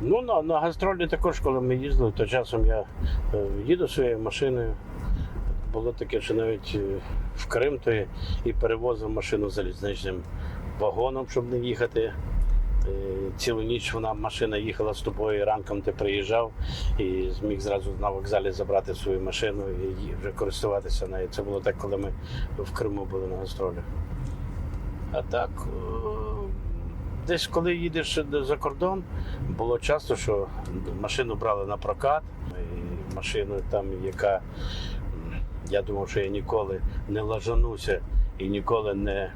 Ну, на, на гастролі також, коли ми їздили, то часом я е, їду своєю машиною. Було таке, що навіть е, в Крим то і перевозив машину залізничним вагоном, щоб не їхати. Е, Цілу ніч вона машина їхала з тобою, і ранком ти приїжджав і зміг зразу на вокзалі забрати свою машину і вже користуватися нею. Це було так, коли ми в Криму були на гастролях. А так, десь коли їдеш за кордон, було часто, що машину брали на прокат. І машину там, яка я думав, що я ніколи не лажануся і ніколи не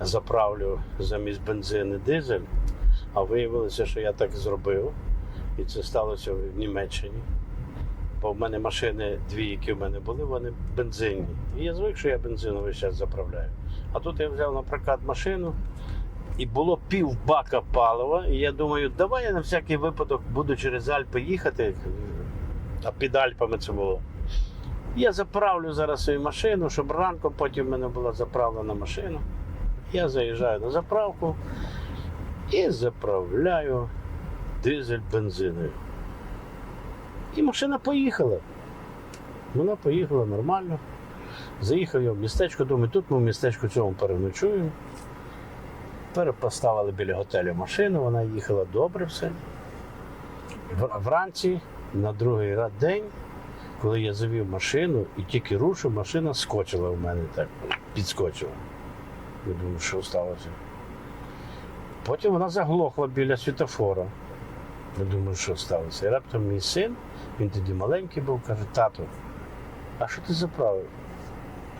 заправлю замість бензину дизель. А виявилося, що я так зробив. І це сталося в Німеччині. Бо в мене машини, дві, які в мене були, вони бензинні. І я звик, що я бензину весь час заправляю. А тут я взяв на прокат машину, і було пів бака палива. І я думаю, давай я на всякий випадок буду через Альпи їхати, а під Альпами це було. Я заправлю зараз свою машину, щоб ранком потім в мене була заправлена машина. Я заїжджаю на заправку і заправляю дизель бензиною. І машина поїхала. Вона поїхала нормально. Заїхав я в містечко, думаю, тут ми в містечку цьому переночуємо. Перепоставили біля готелю машину, вона їхала добре все. Вранці, на другий ра- день, коли я завів машину і тільки рушив, машина скочила в мене так, підскочила. Я думаю, що сталося. Потім вона заглохла біля світофора. Я думаю, що сталося. І раптом мій син, він тоді маленький був, каже, тату, а що ти заправив?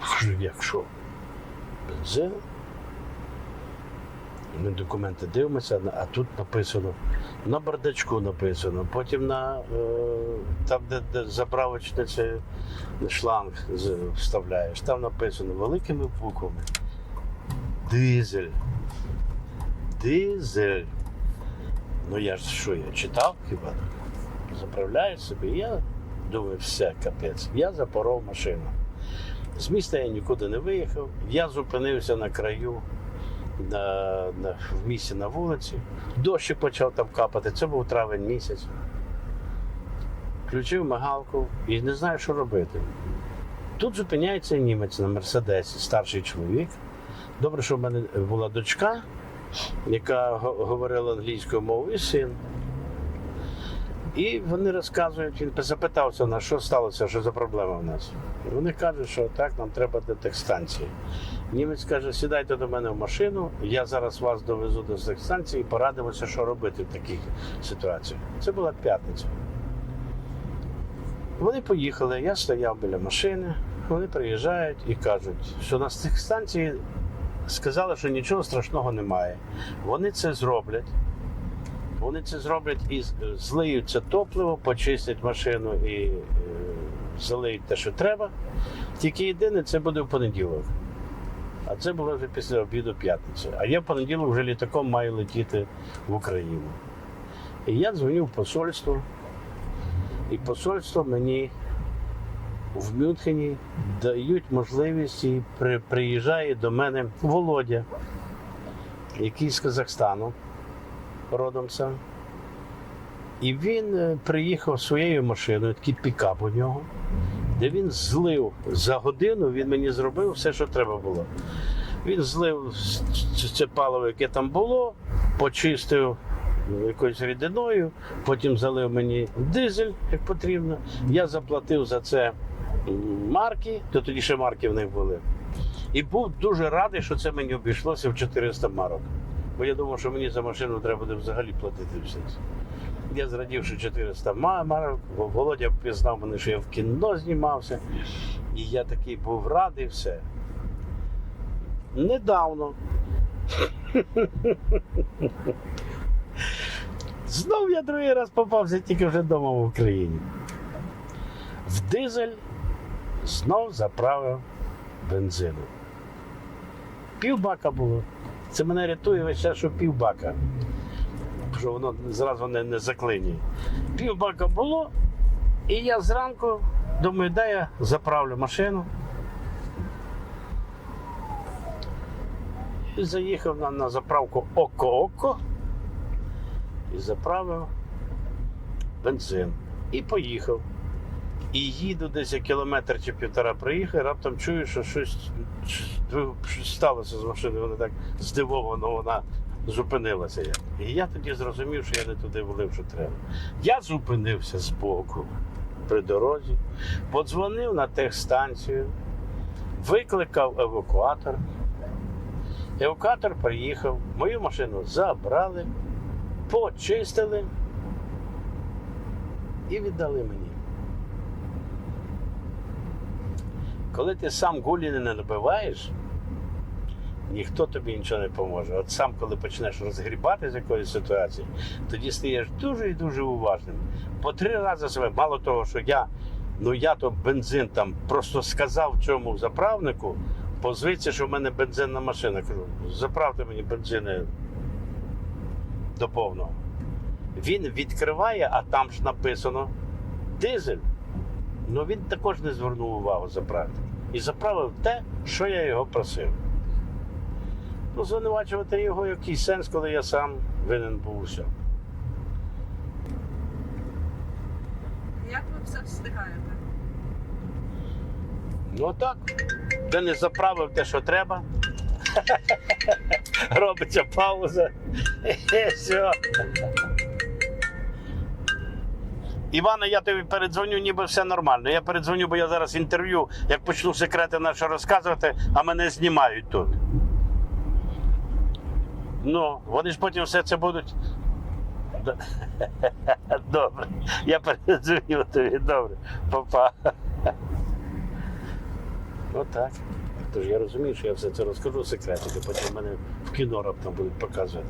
Кажу, як що? Бензин? Ми документи дивимося, а тут написано, на бардачку написано, потім на е, там, де, де заправочний шланг вставляєш, там написано великими буквами. Дизель. Дизель. Ну я ж що, я читав хіба? Заправляю собі, я думаю, все, капець. Я запоров машину. З міста я нікуди не виїхав. Я зупинився на краю на, на, в місті на вулиці. Дощик почав там капати. Це був травень місяць. Включив мигалку і не знаю, що робити. Тут зупиняється німець на Мерседесі, старший чоловік. Добре, що в мене була дочка, яка говорила англійською мовою, і син. І вони розказують, він запитався нас, що сталося, що за проблема в нас. І вони кажуть, що так, нам треба до техстанції. Німець каже, сідайте до мене в машину, я зараз вас довезу до техстанції і порадимося, що робити в таких ситуаціях. Це була п'ятниця. Вони поїхали, я стояв біля машини, вони приїжджають і кажуть, що на техстанції сказали, що нічого страшного немає. Вони це зроблять. Вони це зроблять і злиють це топливо, почистять машину і е, залиють те, що треба. Тільки єдине, це буде в понеділок. А це було вже після обіду п'ятниці. А я в понеділок вже літаком маю летіти в Україну. І я дзвоню в посольство, і посольство мені в Мюнхені дають можливість і приїжджає до мене Володя, який з Казахстану родом сам. І він е, приїхав своєю машиною, такий пікап у нього, де він злив за годину, він мені зробив все, що треба було. Він злив це паливо, яке там було, почистив якоюсь рідиною, потім залив мені дизель, як потрібно. Я заплатив за це марки, то тоді ще марки в них були. І був дуже радий, що це мені обійшлося в 400 марок. Бо я думав, що мені за машину треба буде взагалі платити все. Я зрадів, що 400 ма- марок. Бо Володя пізнав мене, що я в кіно знімався. І я такий був радий все. Недавно. Знов я другий раз попався тільки вже вдома в Україні. В дизель знов заправив бензину. Півбака було. Це мене рятує весь час, що півбака. Що воно зразу не, не заклинює. Півбака було, і я зранку думаю, дай я заправлю машину. І заїхав на, на заправку Око-Око і заправив бензин і поїхав. І їду десь кілометр чи півтора приїхав, раптом чую, що щось, щось сталося з машиною. Вона так здивовано, вона зупинилася. І я тоді зрозумів, що я не туди влив, що треба. Я зупинився збоку при дорозі, подзвонив на техстанцію, викликав евакуатор. Евакуатор приїхав, мою машину забрали, почистили і віддали мені. Коли ти сам гулі не набиваєш, ніхто тобі нічого не поможе. От сам, коли почнеш розгрібати з якоїсь ситуації, тоді стаєш дуже і дуже уважним. По три рази себе, мало того, що я, ну я то бензин там просто сказав цьому заправнику, позвиться, що в мене бензинна машина. Кажу, заправте мені бензини до повного. Він відкриває, а там ж написано дизель. Ну він також не звернув увагу заправити. І заправив те, що я його просив. Ну, звинувачувати його який сенс, коли я сам винен був у всьому. Як ви все встигаєте? Ну так, де не заправив те, що треба. Робиться пауза. І все. Іване, я тобі передзвоню, ніби все нормально. Я передзвоню, бо я зараз інтерв'ю, як почну секрети наші розказувати, а мене знімають тут. Ну, вони ж потім все це будуть. Добре. Я передзвоню тобі, добре. Папа. Отак. Тож я розумію, що я все це розкажу секретики, потім мене в кіно раптом будуть показувати.